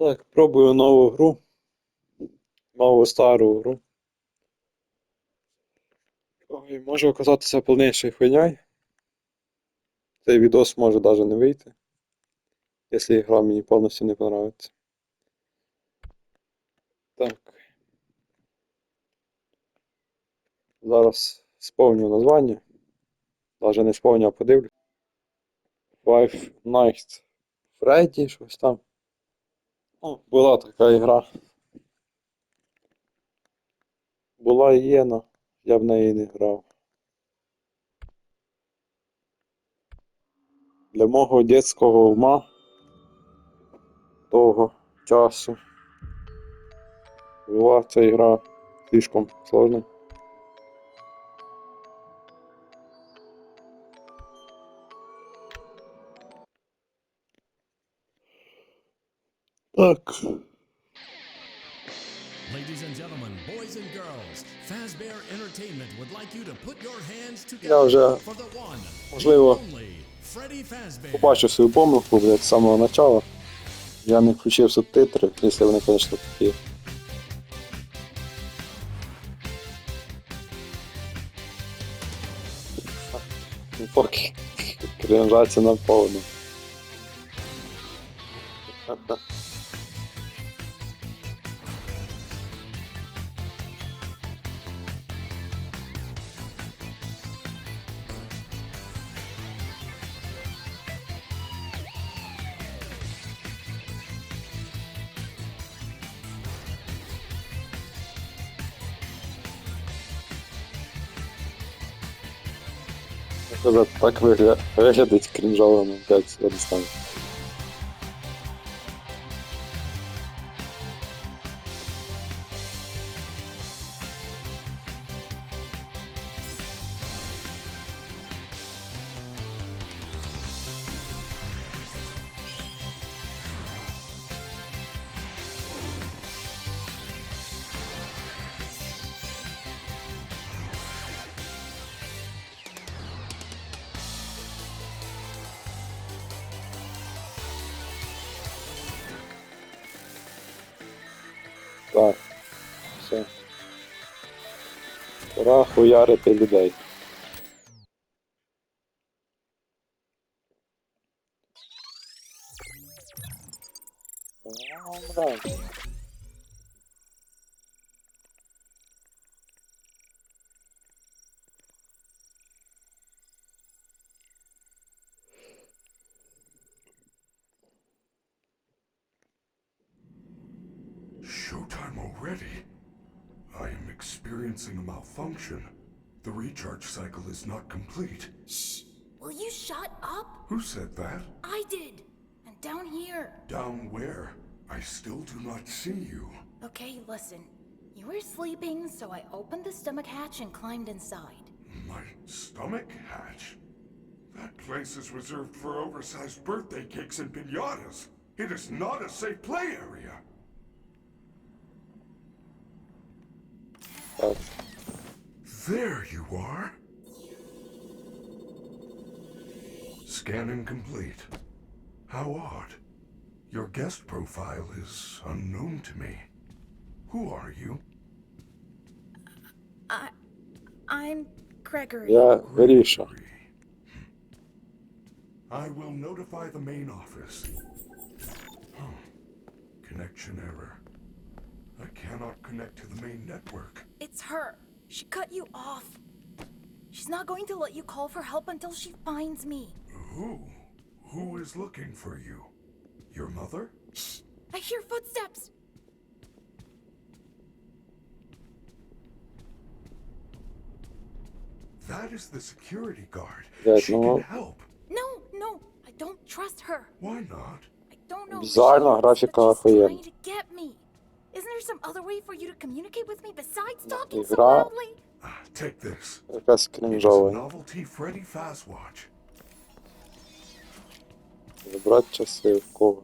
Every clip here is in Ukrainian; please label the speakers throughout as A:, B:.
A: Так, пробую нову гру. Нову стару гру. Ой, може оказатися повнішою хуйньою. Цей відос може навіть не вийти. Якщо гра мені повністю не понравиться. Так. Зараз сповню названня. Даже не сповню, а подивлюсь. Five Nights Freddy, щось там. Ну, була така ігра. Була Єна, я в неї не грав. Для мого дитячого ума того часу була ця ігра слишком сложна.
B: Hands
A: Я
B: together
A: вже,
B: for the one,
A: можливо,
B: the only, Freddy Fazbear.
A: побачив свою помилку, блядь, з самого начала. Я не включив субтитри, якщо вони, звісно, такі. Ну, Поки крінжаться наповну. Сказати, так вигля... виглядить крінжово, ну, блядь, я. Так. Все. Пора хуярити людей.
C: malfunction. The recharge cycle is not complete.
D: Shh! Will you shut up?
C: Who said that?
D: I did! And down here.
C: Down where? I still do not see you.
D: Okay, listen. You were sleeping, so I opened the stomach hatch and climbed inside.
C: My stomach hatch? That place is reserved for oversized birthday cakes and pinatas. It is not a safe play area.
A: Oh.
C: There you are. Scanning complete. How odd. Your guest profile is unknown to me. Who are you?
D: I. I'm Gregory.
A: Я Гріша.
C: I will notify the main office. Oh, connection error. I cannot connect to the main network.
D: It's her. She cut you off. She's not going to let you call for help until she finds me.
C: Who? Who is looking for you? Your mother?
D: Shh! I hear footsteps!
C: That is the security guard. She can help.
D: No, no, I don't trust her.
C: Why not?
D: I don't know. Bizarrely,
A: grafika
D: trying to get me. Isn't there some other way for you to communicate with me besides talking so
A: Ігра.
D: loudly?
C: Ah, take this.
A: Якась
C: It is a
A: крінжова.
C: novelty Freddy Fazwatch.
A: Забрати часи в кого.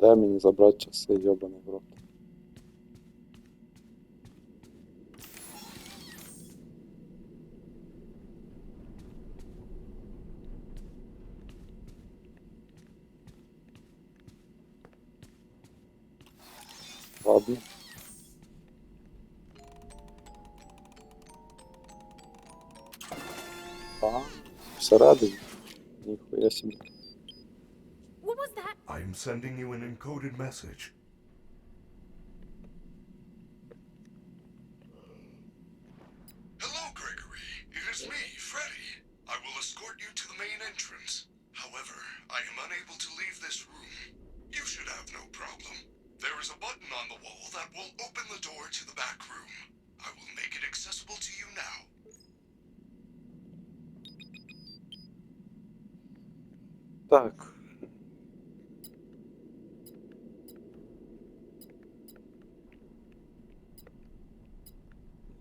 A: Де мені забрати часи, йобаний в рот. Ладно. А, всередині. Ніхуя собі.
E: What was that?
C: I am sending you an encoded message.
A: Так.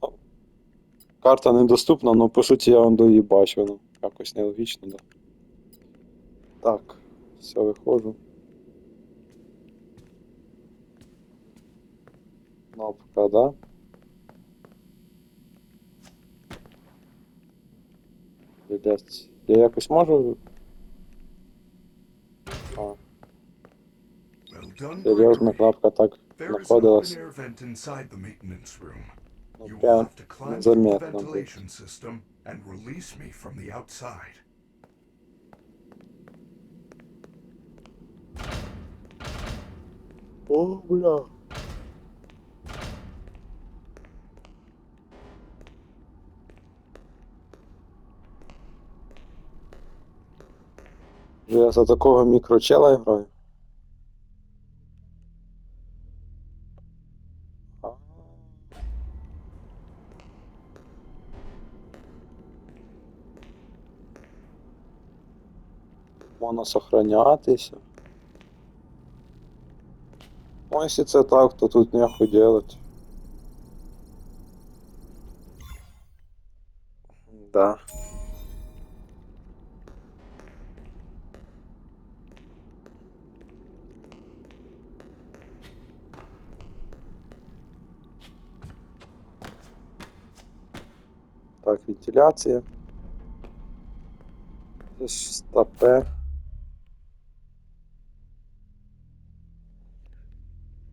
A: Ну, Карта недоступна, але по суті я вам її бачу, ну, якось нелогічно, да. Так, все, виходжу. Кнопка, да? Блядь, я якось можу.
C: Серьезно,
A: клапка так знаходилась. Ну, прям
C: заметно.
A: О, бля. Я за такого мікрочела граю. Сохранятися. Ну, если це так, то тут нехуй делать. Да. Так, ж стопе.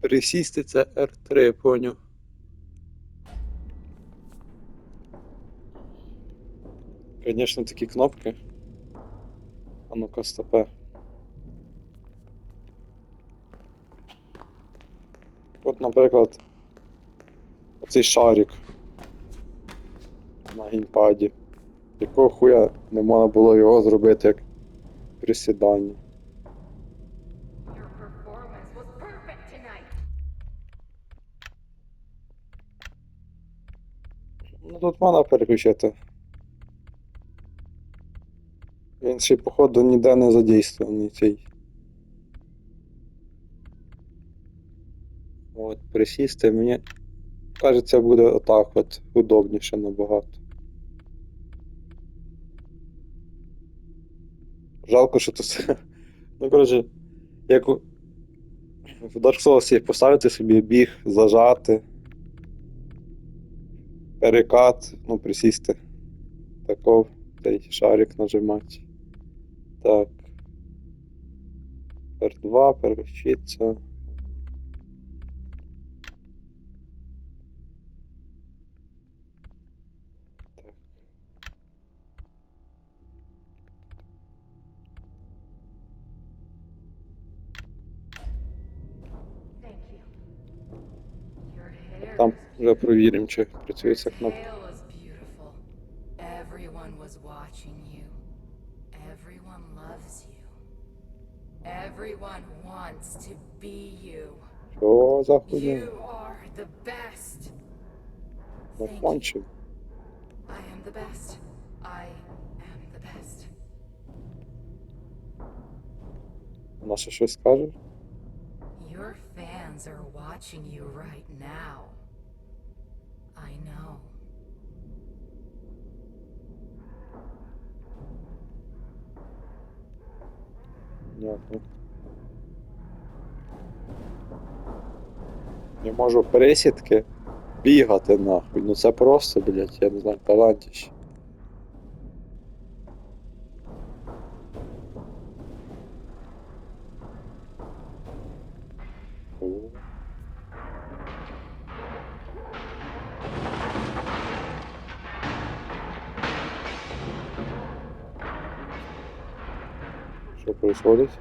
A: Присісти це R3, поняв. Конечно, такі кнопки. А ну-ка, стопе. От, наприклад, оцей шарик на геймпаді. Якого хуя не можна було його зробити як присідання. Ну тут можна переключити. Він ще, походу, ніде не задействований цей. От, присісти мені. Кажеться, буде отак от удобніше набагато. Жалко, що тут. Ну, коротше, як в Dark Souls поставити собі біг, зажати. Перекат, ну, присісти. Таков, цей шарик нажимати. Так. R2, переключиться. Так. Вже провіримо, чи працює ця кнопка.
D: tail is beautiful. Everyone was watching you. Everyone loves you. Everyone wants to be you.
A: Що за хуйня?
D: You are the best.
A: Ну,
D: Thank you.
A: кончив.
D: I am the best. I am the best.
A: Вона ще щось скаже?
D: Your fans are watching you right now. I know.
A: Понятно. Я можу присідки бігати нахуй. Ну це просто, блядь, я не знаю, талантіще. Flores.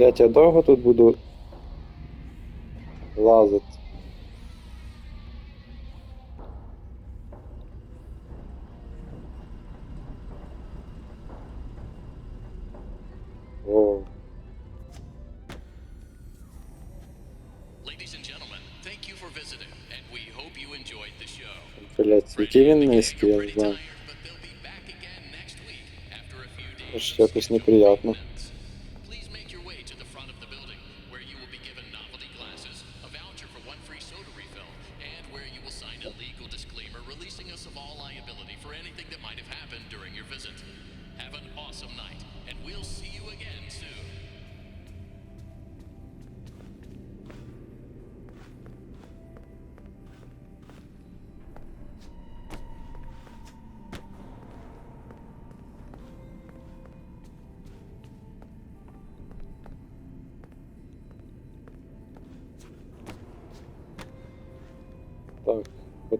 A: Блять, я довго тут буду лазити. Блять, який він низький, я не знаю.
F: tired, but they'll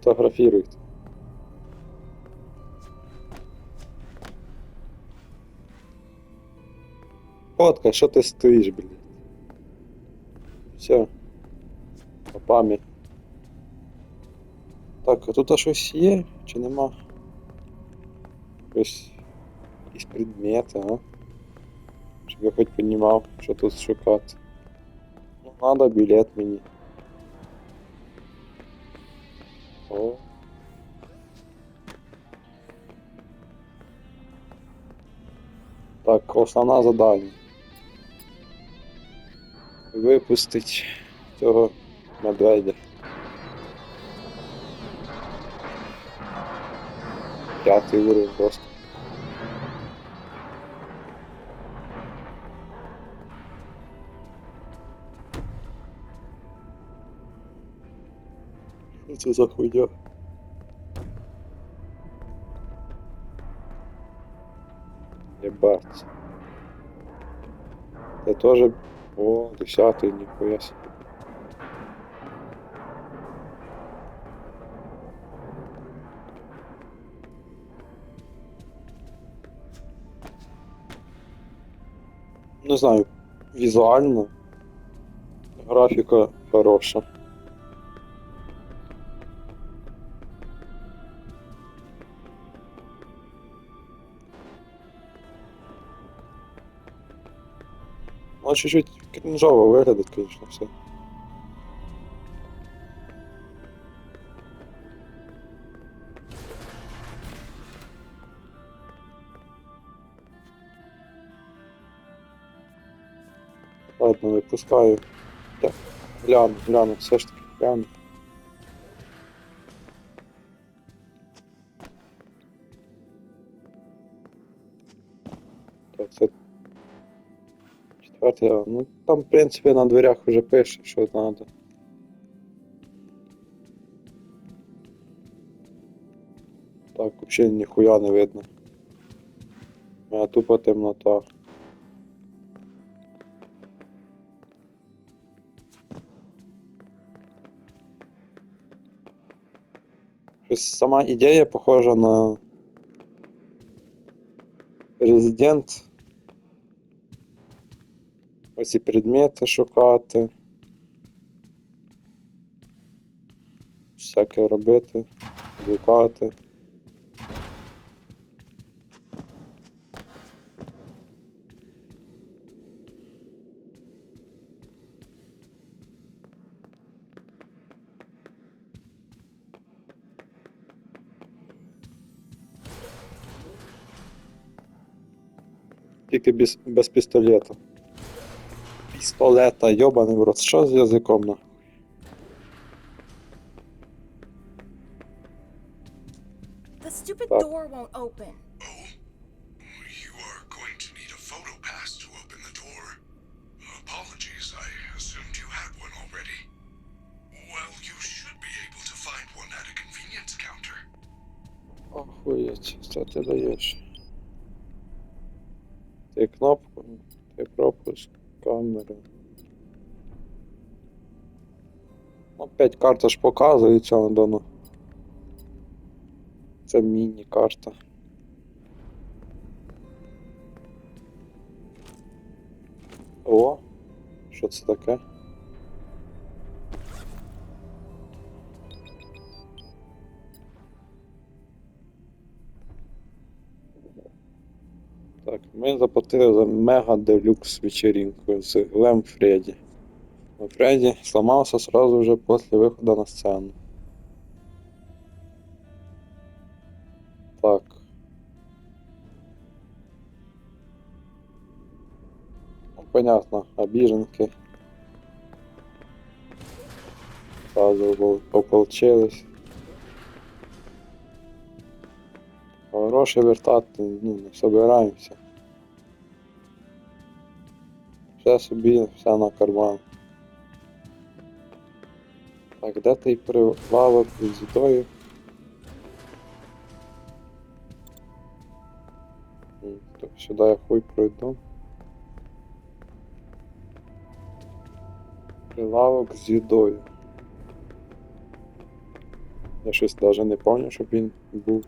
A: фотографируйте. Фотка, що ти стоїш, блядь? Все. По пам'ять. Так, а тут щось є чи нема? Якось якісь предмети, а? Щоб я хоч понімав, що тут шукати. Ну, надо білет мені. О. Так, основна задання. Випустить цього медведя. П'ятий уровень просто. Це за хуйня? Ебать. Це тоже... О, десятый, нихуя себе. Не знаю, візуально графіка хороша. Чуть-чуть кринжово выглядит, конечно, все. Ладно, випускаю. Так, гляну, гляну, все ж таки гляну. Четвертий, ну там, в принципі, на дверях вже пише, що треба. Так, взагалі ніхуя не видно. А тупо темнота. Щось сама ідея похожа на Resident. Ось і предмети шукати. Всяке робити, блукати. Тільки без, без пістолета. Пістолета, йобаний в рот, що з язиком на.
D: The stupid
A: Так.
D: door won't open.
G: You are going
A: to
C: need a photo pass to open the door. Apologies, I assumed you had one already. Well, you should be able to find one at a convenience counter.
A: Охуєть, що ти даєш? Ти кнопку, ти пропуск камеру. Опять карта ж показується, воно дано. Це міні-карта. О, що це таке? Так, ми заплатили за мега делюкс вечеринку з Глем Фредді. Но Фредді сломався сразу же после виходу на сцену. Так. Ну, понятно, обиженки. Сразу ополчились. Гроші вертати, ну, не собираємося. Все собі, все на карман. Так, де той прилавок з їдою? Так, сюди я хуй пройду. Прилавок з їдою. Я щось навіть не пам'ятаю, щоб він був.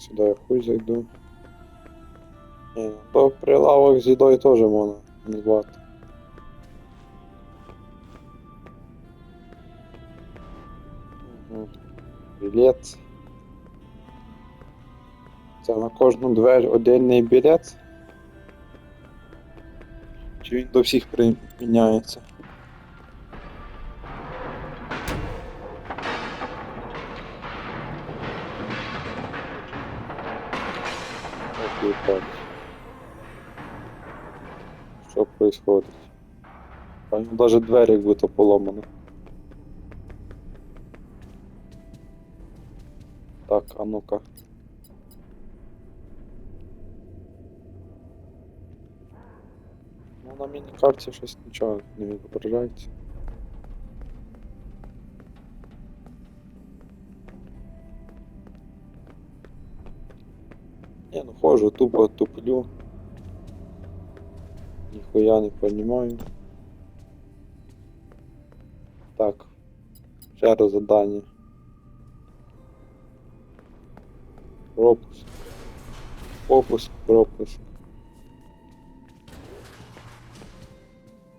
A: Сюди я хуй зайду. Ні, то прилавок з їдою теж можна назвати. Угу. Білет. Це на кожну двері отдельний білет. Чи він до всіх приміняється? происходит? А ну даже двері як будто поломано. Так, а ну-ка. Ну на міні-карті щось нічого не відображається. Не, ну хожу, тупо туплю. Нихуя не понимаю. Так. Ще раз задання. Пропуск. Пропуск, пропуск.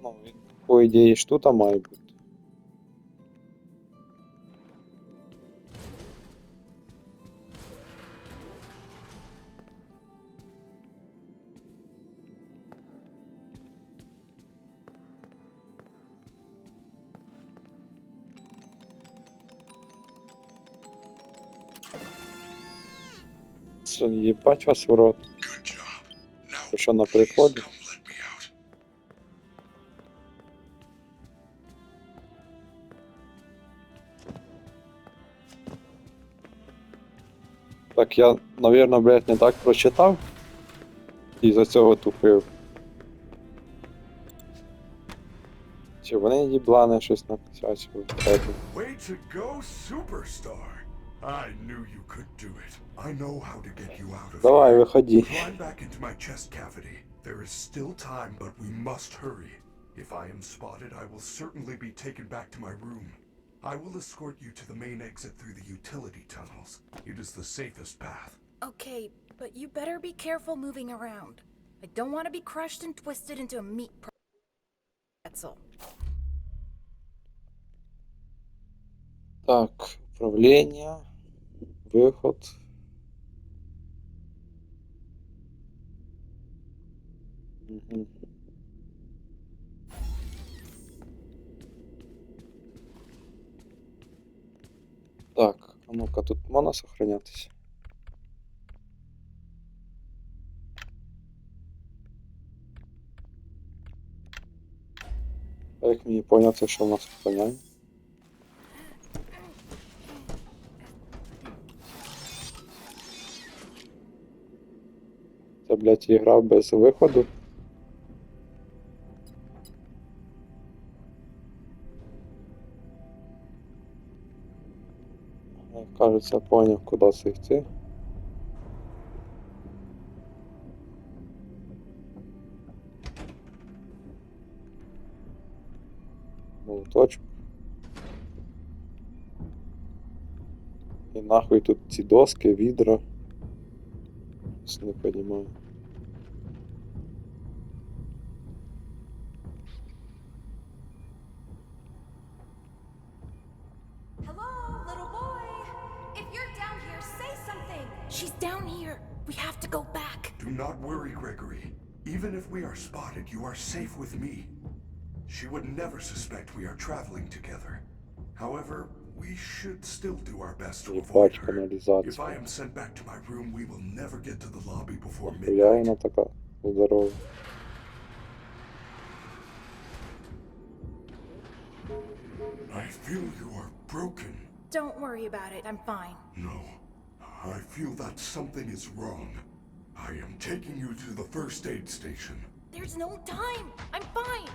A: Ну, він, по ідеї ж тут має бути. Їбать вас в рот. Ви що на приході? Так я, навірно, блядь, не так прочитав. І за цього тупив. Чи вони їблани щось написать?
C: Way to go, superstar! I knew you could do it. I know how to get you out of
A: Давай,
C: here.
A: виходи.
C: Climb back into my chest cavity. There is still time, but we must hurry. If I am spotted, I will certainly be taken back to my room. I will escort you to the main exit through the utility tunnels. It is the safest path.
D: Okay, but you better be careful moving around. I don't want to be crushed and twisted into a meat pretzel.
A: Так, управління, Виход. Мгм. Так, а ну-ка тут можна сохранятися? А як мені поняти, що в нас сохраняє? Блядь, ігра без виходу. Кажеться, поняв, куди це йти. Молоточок. І нахуй тут ці доски, відра. Не понимаю.
D: She's down here. We have to go back.
C: Do not worry, Gregory. Even if we are spotted, you are safe with me. She would never suspect we are traveling together. However, we should still do our best to avoid
A: Ебать,
C: her.
A: каналізація.
C: If I am sent back to my room, we will never get to the lobby before
A: Хуя вона
C: midnight.
A: така здорова.
C: I feel you are broken.
D: Don't worry about it. I'm fine.
C: No, I feel that something is wrong. I am taking you to the first aid station.
D: There's no time. I'm fine.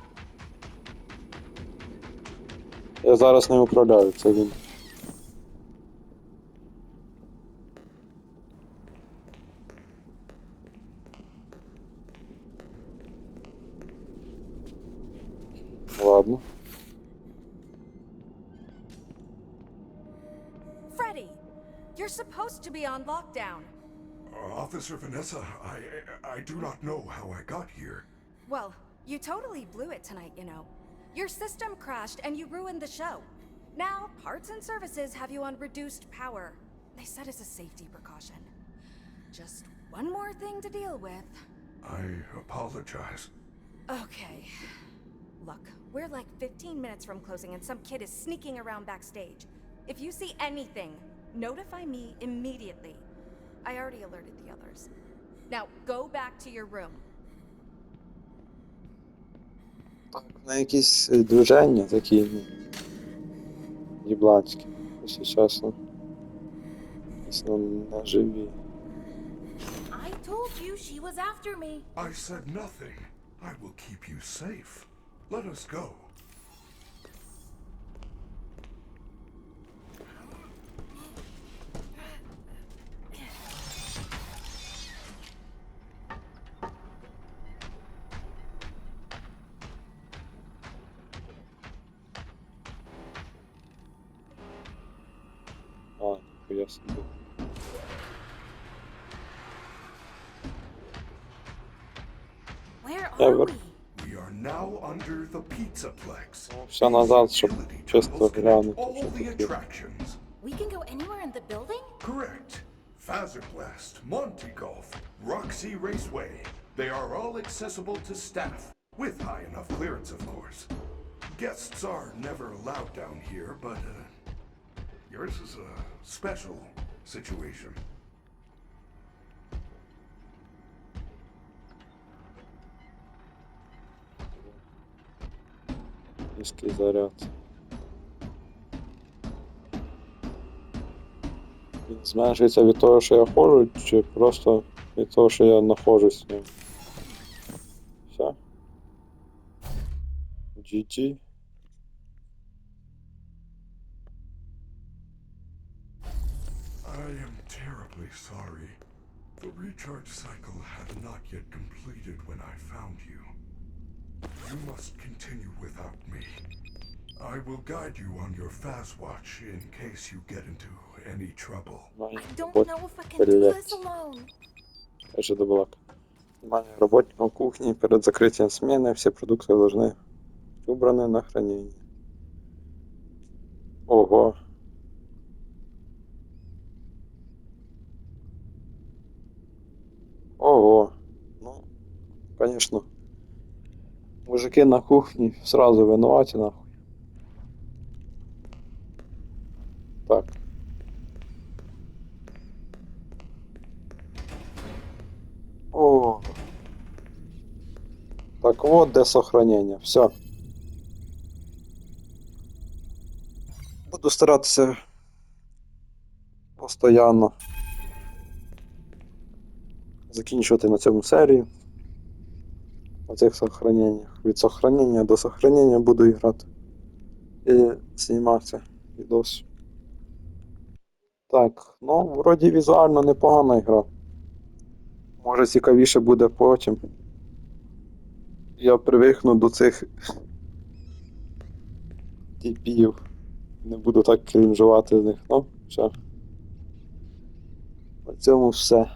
A: Я зараз не управляю, це він. Ладно.
H: Supposed to be on lockdown.
C: Uh, Officer Vanessa, I I do not know how I got here.
H: Well, you totally blew it tonight, you know. Your system crashed and you ruined the show. Now, parts and services have you on reduced power. They said it's a safety precaution. Just one more thing to deal with.
C: I apologize.
H: Okay. Look, we're like 15 minutes from closing and some kid is sneaking around backstage. If you see anything, notify me immediately. I already alerted the others. Now, go back to your room.
A: На якісь е, движення такі, ну, їбланські, якщо чесно. Якщо на живі.
D: I told you she was after me.
C: I said nothing. I will keep you safe. Let us go.
A: Все назад, щоб
C: Utility
A: чисто
C: tunnels connect
A: глянути,
C: all
A: що
C: the
A: тут є.
C: attractions.
D: We can go anywhere in the building?
C: Correct. Fazerblast, Monty Golf, Roxy Raceway. They are all accessible to staff, with high enough clearance, of course. Guests are never allowed down here, but uh, yours is a special situation.
A: Низький заряд. Він зменшується від того, що я ходжу, чи просто від того, що я знаходжусь в ньому. Все. GG.
C: I am terribly sorry. The recharge cycle had not yet completed when I found you. You must continue without me. I will guide you on your fast watch in case you get into any trouble.
D: I don't know if I can do this alone.
A: Каже Деблак. Внимание работникам кухни перед закрытием смены все продукты должны быть убраны на хранение. Ого. Ого. Ну, конечно. Мужики на кухне сразу виноваты нахуй. Так. О. Так вот, де сохранення. Все. Буду старатися постоянно закінчувати на цьому серію. Цих сохраненнях. Від сохранення до сохранення буду грати. І знімати відос. Так, ну, вроді візуально непогана гра. Може цікавіше буде потім. Я привикну до цих типів. Не буду так крінжувати з них. Ну, все. На цьому все.